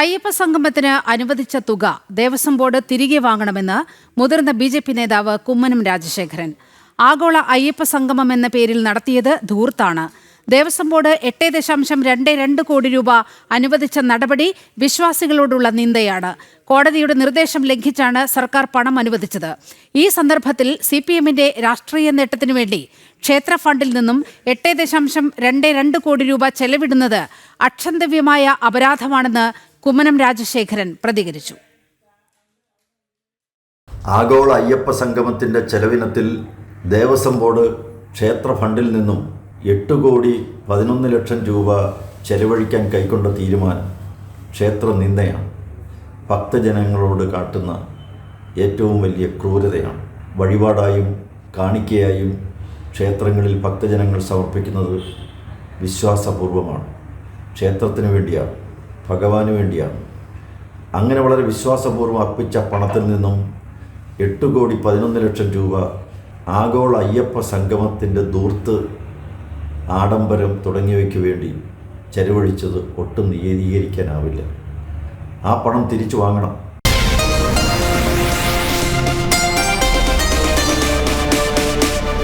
അയ്യപ്പ സംഗമത്തിന് അനുവദിച്ച തുക ദേവസ്വം ബോർഡ് തിരികെ വാങ്ങണമെന്ന് മുതിർന്ന ബി ജെ പി നേതാവ് കുമ്മനം രാജശേഖരൻ. ആഗോള അയ്യപ്പ സംഗമം എന്ന പേരിൽ നടത്തിയത് ധൂർത്താണ്. ദേവസ്വം ബോർഡ് എട്ട് ദശാംശം രണ്ട് രണ്ട് കോടി രൂപ അനുവദിച്ച നടപടി വിശ്വാസികളോടുള്ള നിന്ദയാണ്. കോടതിയുടെ നിർദ്ദേശം ലംഘിച്ചാണ് സർക്കാർ പണം അനുവദിച്ചത്. ഈ സന്ദർഭത്തിൽ സി പി എമ്മിന്റെ രാഷ്ട്രീയ നേട്ടത്തിനു വേണ്ടി ക്ഷേത്ര ഫണ്ടിൽ നിന്നും എട്ട് ദശാംശം രണ്ട് രണ്ട് കോടി രൂപ ചെലവിടുന്നത് അക്ഷന്തവ്യമായ അപരാധമാണെന്ന് കുമ്മനം രാജശേഖരൻ പ്രതികരിച്ചു. ആഗോള അയ്യപ്പ സംഗമത്തിന്റെ ചെലവിനത്തിൽ ദേവസ്വം ബോർഡ് ക്ഷേത്ര ഫണ്ടിൽ നിന്നും എട്ട് കോടി പതിനൊന്ന് ലക്ഷം രൂപ ചെലവഴിക്കാൻ കൈക്കൊണ്ട തീരുമാനം ക്ഷേത്ര നിന്ദയാണ്. ഭക്തജനങ്ങളോട് കാട്ടുന്ന ഏറ്റവും വലിയ ക്രൂരതയാണ്. വഴിപാടായും കാണിക്കയായും ക്ഷേത്രങ്ങളിൽ ഭക്തജനങ്ങൾ സമർപ്പിക്കുന്നത് വിശ്വാസപൂർവമാണ്. ക്ഷേത്രത്തിന് വേണ്ടിയാണ്. ഭഗവാന് വേണ്ടിയാണ്. അങ്ങനെ വളരെ വിശ്വാസപൂർവം അർപ്പിച്ച പണത്തിൽ നിന്നും എട്ട് കോടി പതിനൊന്ന് ലക്ഷം രൂപ ആഗോള അയ്യപ്പ സംഗമത്തിന്റെ ദൂർത്ത് ആഡംബരം തുടങ്ങിയവയ്ക്ക് വേണ്ടി ചെലവഴിച്ചത് ഒട്ടും നീതീകരിക്കാനാവില്ല ആ പണം തിരിച്ചു വാങ്ങണം.